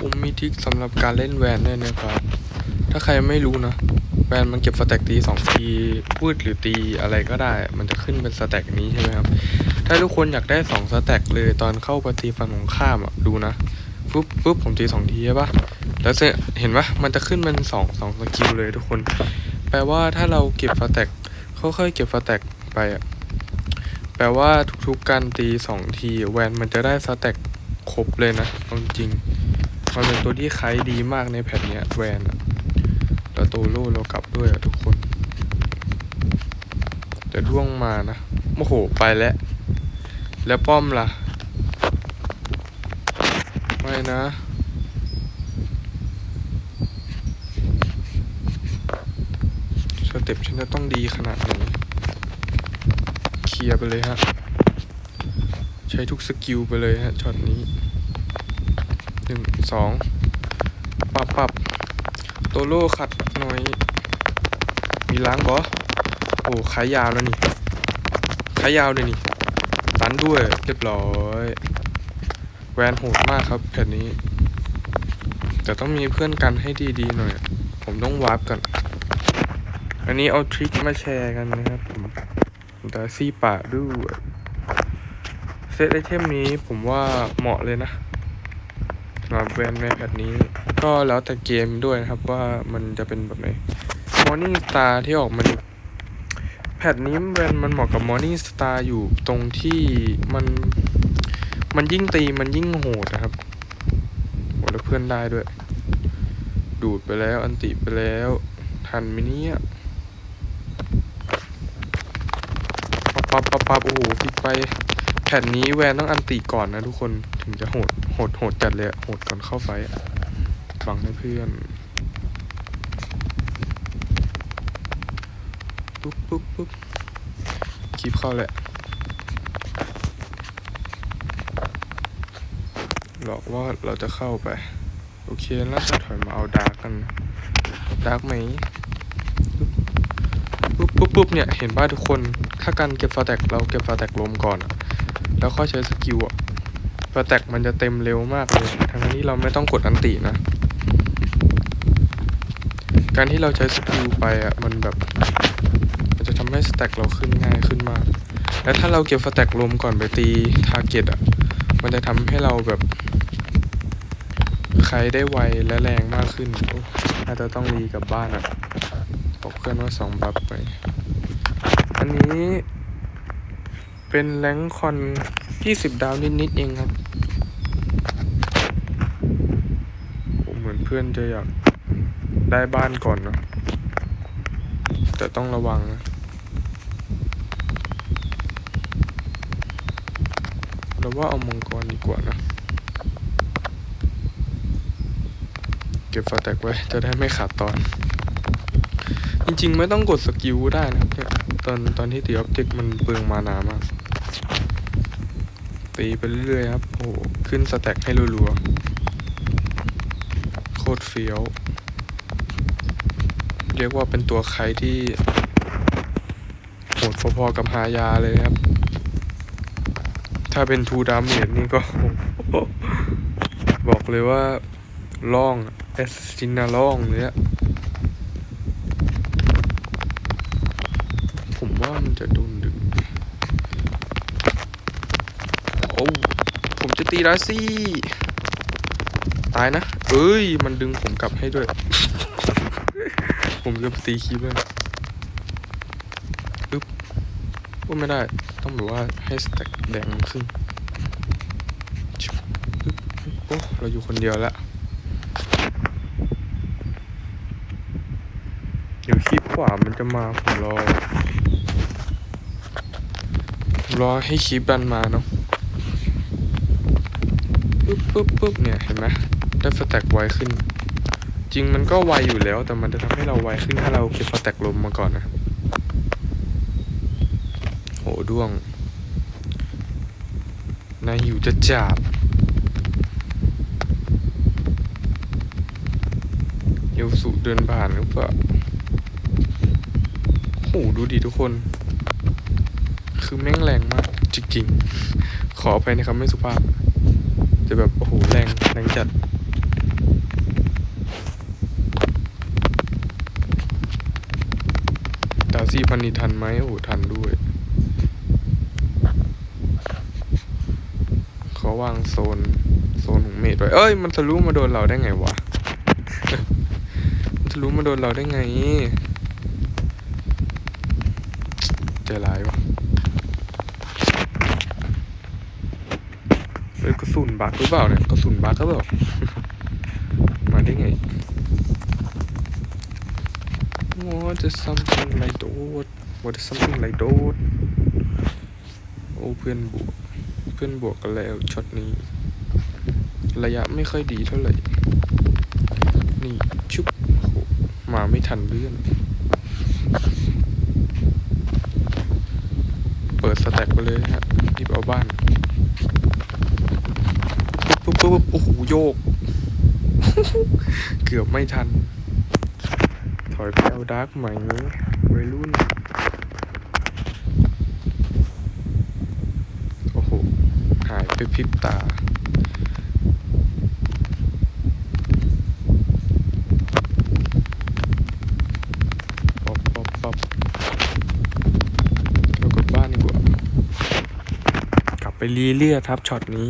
ผมมีทริคสำหรับการเล่นแวนด้วยนะครับ ถ้าใครไม่รู้นะ แวนมันเก็บสแต็กตีสองทีวืดหรือตีอะไรก็ได้ มันจะขึ้นเป็นสแต็กนี้ใช่ไหมครับ ถ้าทุกคนอยากได้สองสแต็กเลยตอนเข้าปฏิฟันของข้ามอะดูนะปุ๊บปุ๊บผมตีสองทีใช่ปะแล้วเห็นปะมันจะขึ้นเป็นสองสองสกิลเลยทุกคน แปลว่าถ้าเราเก็บสแต็กค่อยๆเก็บสแต็กไปอะแปลว่าทุกๆการตีสองทีแวนมันจะได้สแต็กครบเลยนะจริง มันเป็นตัวที่คล้ายดีมากในแพทเนี้ยแวนอะแล้วโตโร่เรากลับด้วยอะทุกคนแต่ร่วงมานะโอ้โห ไปแล้ว แล้วป้อมล่ะ ไม่นะ สเต็ปฉันจะต้องดีขนาดไหนเคลียร์ไปเลยฮะ ใช้ทุกสกิลไปเลยฮะช็อตนี้ หนึ่งสองปรับปรับโตโร่ขัดหน่อย มีล้างบอโอ้ขายาวแล้วนี่ขายาวเลยนี่ ตันด้วยเรียบร้อย แวนโหดมากครับแผ่นนี้ แต่ต้องมีเพื่อนกันให้ดีๆหน่อย ผมต้องวาร์ปก่อน อันนี้เอาทริคมาแชร์กันนะครับผมดาซี่ป่าด้วยเซตไอเทมนี้ผมว่าเหมาะเลยนะ สำหรับแวนในแพทนี้ ก็แล้วแต่เกมด้วยนะครับว่ามันจะเป็นแบบไหน Morning Star ที่ออกมานี่แพทนี้แวนมันเหมาะกับ Morning Star อยู่ตรงที่มันมันยิ่งตีมันยิ่งโหดนะครับโหแล้วเพื่อนได้ด้วย ดูดไปแล้วอันติไปแล้ว ทันมเนี่ยปับปับปับปับโอ้โหฟิกไป แผ่นนี้แวนต้องอันติก่อนนะทุกคนถึงจะโหด โหดโหดจัดเลยโหดก่อนเข้าไฟฟังให้เพื่อนปุ๊บปุ๊บปุ๊บคลิปเข้าแหละ หลอกว่าเราจะเข้าไป โอเคน่าจะถอยมาเอาดาร์กกันดาร์กไหมปุ๊บปุ๊บปุ๊บเนี่ย เห็นป่ะทุกคน ถ้าการเก็บฟาแตกเราเก็บฟาแตกลมก่อนอะแล้วค่อยใช้สกิลอะ สแต็กมันจะเต็มเร็วมากเลย ทั้งที่เราไม่ต้องกดอันตินะ การที่เราใช้สกิลไปอะ มันแบบ มันจะทำให้สแต็กเราขึ้นง่ายขึ้นมาก และถ้าเราเก็บสแต็กลมก่อนไปตีทาร์เก็ตอะ มันจะทำให้เราแบบใครได้ไวและแรงมากขึ้นโอ้น่าจะต้องรีกับบ้านอะบอกเพื่อนว่าสองบัฟไป อันนี้ เป็นแรงค์คอน20ดาวนิดๆเองครับผมเหมือนเพื่อนจะอยากได้บ้านก่อนนะแต่ต้องระวังนะเราว่าเอามังกรดีกว่านะ เก็บฟาแตกไว้จะได้ไม่ขาดตอน จริงๆ ไม่ต้องกดสกิลก็ได้นะครับเนี่ยตอนตอนที่ตีออบเจกต์มันเปลืองมานามาก ตีไปเรื่อยๆครับ โอ้โหขึ้นสแต็กให้รัวๆ โคตรเฟี้ยว เรียกว่าเป็นตัวใครที่โหดพอๆกับฮายาเลยครับ ถ้าเป็นทูดามเมจนี่ก็ บอกเลยว่าล่องเอสซินาล่องเลยอะผมว่ามันจะโดนดึง โอ้ ตีราซี่ตายนะ เอ้ย มันดึงผมกลับให้ด้วย ผมจะตีคีบเลยปึ๊บก็ไม่ได้ ต้องแบบว่าให้สแต็กแดงมันขึ้นอึ๊บโอ้เราอยู่คนเดียวละเดี๋ยวคลิปขวามันจะมาผมรอ รอให้คลิปดันมาเนาะ ปึ๊บปึ๊บปึ๊บเนี่ยเห็นไหมได้สแต็กไวขึ้น จริงมันก็ไวอยู่แล้ว แต่มันจะทำให้เราไวขึ้นถ้าเราเก็บสแต็กลมมาก่อนนะโหด้วงนายหิวจะจับเอวสุเดินผ่านหรือเปล่าโหดูดิทุกคน คือแม่งแรงมาก จริงๆ ขอไปในคำไม่สุภาพ จะแบบโอ้โหแรงแรงจัดดาซี่พันนี่ทันไหมโอ้โหทันด้วย เขาวางโซน โซนของเมดไว้เอ้ย มันทะลุมาโดนเราได้ไงวะทะลุมาโดนเราได้ไงใจร้ายวะ สุนบักหรือเปล่าเนี่ยกระสุนบักก็เปล่ามาได้ไง What is something like that What is something like that โอ้เพื่อนบวก เพื่อนบวกกันแล้วช็อตนี้ ระยะไม่ค่อยดีเท่าไหร่ นี่ชุบมาไม่ทันเลื่อน เปิดสแต็กไปเลยฮะรีบเอาบ้าน ปุ๊บปุ๊บปุ๊บโอ้โหโยก เกือบไม่ทัน ถอยไปเอาดาร์กใหม่วัยรุ่น โอ้โห หายไปพริบตาป๊อปป๊อปป๊อปเรากลับบ้านดีกว่ากลับไปรีเลียครับช็อตนี้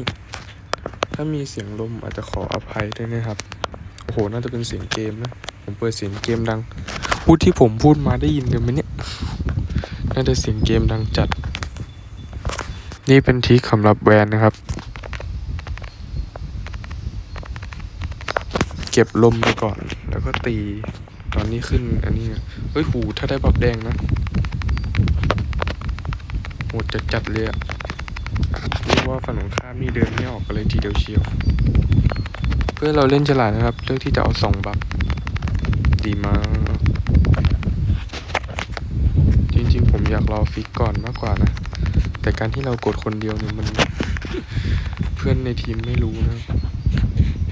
ถ้ามีเสียงลมอาจจะขออภัยด้วยนะครับ โอ้โห น่าจะเป็นเสียงเกมนะ ผมเปิดเสียงเกมดัง พูดที่ผมพูดมาได้ยินกันไหมเนี่ย น่าจะเสียงเกมดังจัด นี่เป็นทริคสำหรับแวนนะครับ เก็บลมไปก่อน แล้วก็ตี ตอนนี้ขึ้นอันนี้ เฮ้ยหู ถ้าได้บับแดงนะโหดจัดจัดเลยอะ เรียกว่าฝั่งของข้ามนี่เดินไม่ออกกันเลยทีเดียวเชียว เพื่อเราเล่นฉลาดนะครับ เลือกที่จะเอาสองบัฟดีมากจริงๆ ผมอยากรอฟิกก่อนมากกว่านะ แต่การที่เรากดคนเดียวเนี่ยมัน เพื่อนในทีมไม่รู้นะ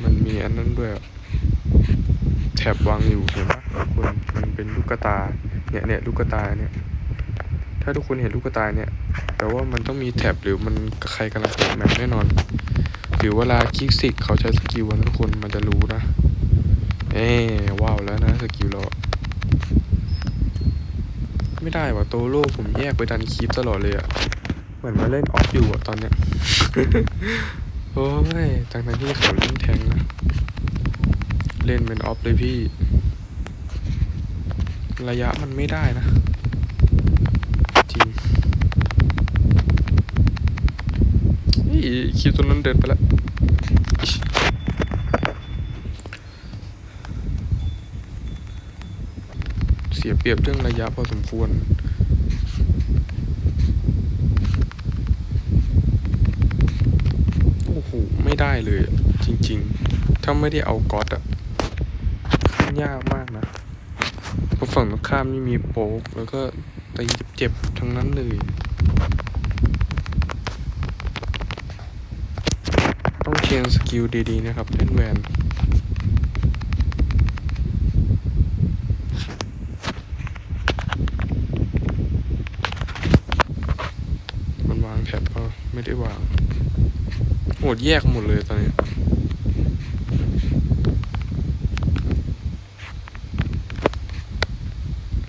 มันมีอันนั้นด้วยแถบวางอยู่เห็นปะทุกคนมันเป็นลูกกตาเนี่ยเนี่ยลูกกตาเนี่ยถ้าทุกคนเห็นลูกกตาเนี่ย แปลว่ามันต้องมีแถบหรือมันใครกำลังเปิดแมปแน่นอน หรือเวลาคลิกสิกเขาใช้สกิลนะทุกคนมันจะรู้นะ เอ๊ว้าวแล้วนะสกิลเราะไม่ได้ว่ะโตโร่ผมแยกไปดันคีปตลอดเลยอะเหมือนมาเล่นออฟอยู่อะตอนเนี้ยโอ้ยทั้งนั้นที่เขาเล่นแทงนะ เล่นเป็นออฟเลยพี่ ระยะมันไม่ได้นะ จริงนี่ คิดตัวนั้นเดินไปแล้วเสียเปรียบเรื่องระยะพอสมควรโอ้โหไม่ได้เลย จริง ๆ ถ้าไม่ได้เอาก๊อตอะขึ้นยากมากนะฝั่งตรงข้ามนี่มีโป๊กแล้วก็ตีเจ็บๆทั้งนั้นเลย ต้องเชี ยงสกิลดีๆนะครับเล่นแวนมันวางแถบก็ไม่ได้วางโหดแยกหมดเลยตอนนี้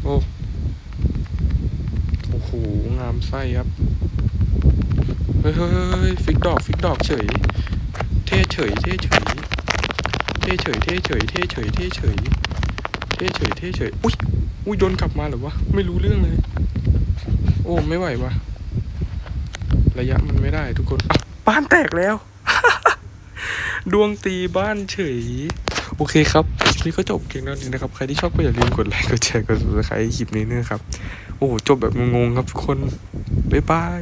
โอ้โอ้โหงามไส้ครับ เฮ้ยเฮ้ยฟิกดอก ฟิกดอกเฉย ท่เฉยเท่เฉยเท่เฉยเท่เฉยเท่เฉยเท่เฉยเท่เฉยเท่เฉยอุ้ยอุ้ยโดนกลับมาหรอวะไม่รู้เรื่องเลย โอ้ไม่ไหววะระยะมันไม่ได้ทุกคนบ้านแตกแล้ว ดวงตีบ้านเฉย โอเคครับคลิปนี้ก็จบเพียงเท่านี้นะครับ ใครที่ชอบก็อย่าลืมกดไลค์กดแชร์กด subscribe คลิปนี้ด้วยครับ โอ้จบแบบงงๆครับทุกคน บ๊ายบาย